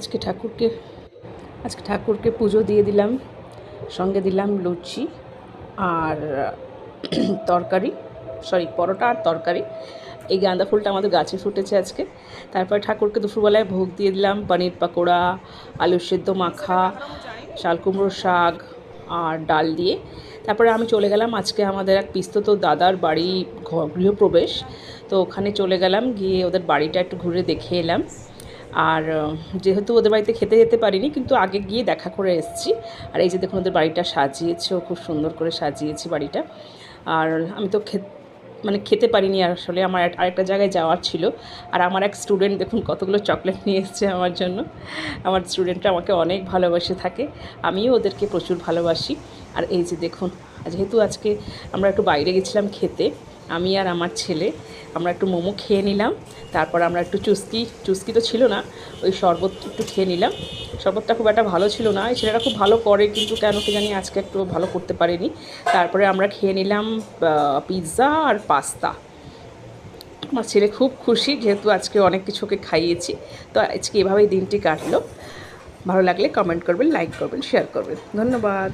আজকে ঠাকুরকে আজকে ঠাকুরকে পুজো দিয়ে দিলাম, সঙ্গে দিলাম লুচি আর তরকারি সরি পরোটা আর তরকারি। এই গাঁদা ফুলটা আমাদের গাছে ফুটেছে আজকে। তারপরে ঠাকুরকে দুপুরবেলায় ভোগ দিয়ে দিলাম পনির পাকোড়া, আলু সেদ্ধ মাখা, শাল কুমড়োর শাক আর ডাল দিয়ে। তারপরে আমি চলে গেলাম আজকে আমাদের এক পিস্তত দাদার বাড়ি গৃহপ্রবেশ। তো ওখানে চলে গেলাম, গিয়ে ওদের বাড়িটা একটু ঘুরে দেখে এলাম। আর যেহেতু ওদের বাড়িতে খেতে যেতে পারিনি, কিন্তু আগে গিয়ে দেখা করে এসেছি। আর এই যে দেখুন, ওদের বাড়িটা সাজিয়েছে, ও খুব সুন্দর করে সাজিয়েছি বাড়িটা। আর আমি তো খে মানে খেতে পারিনি আসলে, আমার আরেকটা জায়গায় যাওয়ার ছিল। আর আমার এক স্টুডেন্ট দেখুন, কতগুলো চকলেট নিয়ে এসেছে আমার জন্য। আমার স্টুডেন্টরা আমাকে অনেক ভালোবাসে থাকে, আমিও ওদেরকে প্রচুর ভালোবাসি। আর এই যে দেখুন, যেহেতু আজকে আমরা একটু বাইরে গেছিলাম খেতে আমি আর আমার ছেলে, আমরা একটু মোমো খেয়ে নিলাম। তারপর আমরা একটু চুস্কি চুস্কি তো ছিল না, ওই শরবত একটু খেয়ে নিলাম। শরবতটা খুব একটা ভালো ছিল না, এই ছেলেটা খুব ভালো করে, কিন্তু কেন কি জানি আজকে একটু ভালো করতে পারেনি। তারপরে আমরা খেয়ে নিলাম পিৎজা আর পাস্তা আমার ছেলে খুব খুশি, যেহেতু আজকে অনেক কিছু ওকে খাইয়েছি, তো আজকে এভাবেই দিনটি কাটলো। ভালো লাগলে কমেন্ট করবেন লাইক করবেন শেয়ার করবেন। ধন্যবাদ।